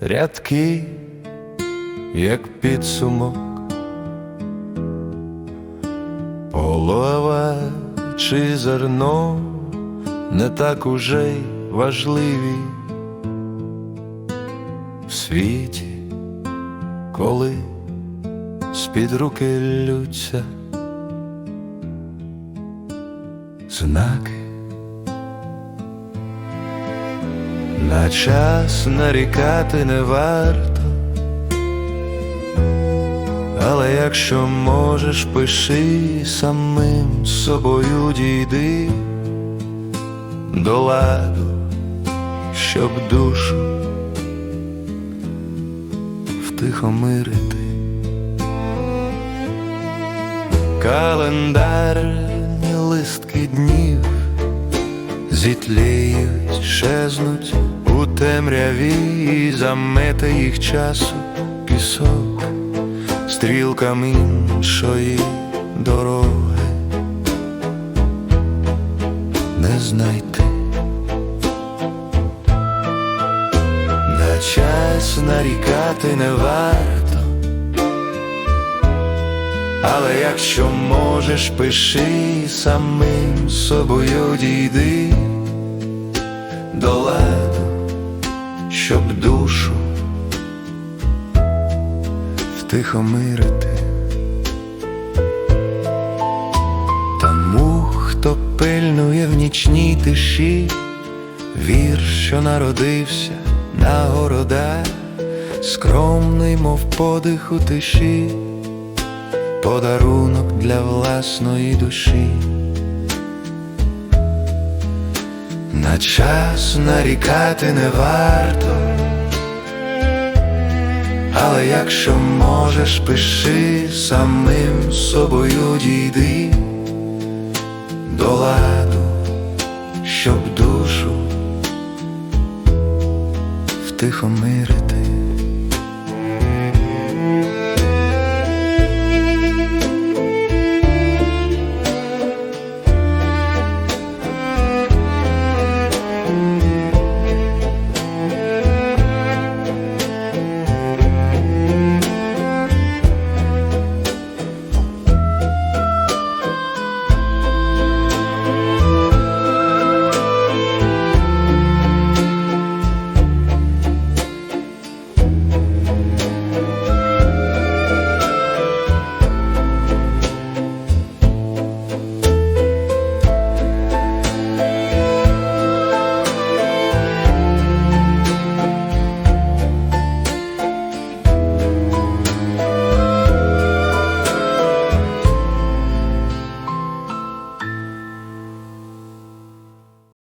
рядки, як підсумок, полова чи зерно не так уже й важливі в світі, коли з-під руки лються знаки. На час нарікати не варто, але якщо можеш, пиши самим собою дійди до ладу, щоб душу втихомирити. Календарні листки днів щезнуть у темряві і замете їх часу пісок. Стрілками іншої дороги не знайти. На час нарікати не варто, але якщо можеш, пиши самим собою дійди до ладу, щоб душу втихомирити. Тому, хто пильнує в нічній тиші, вір, що народився на городах, скромний, мов подих у тиші, подарунок для власної душі. На час нарікати не варто, але якщо можеш, пиши самим собою дійди до ладу, щоб душу втихомирити.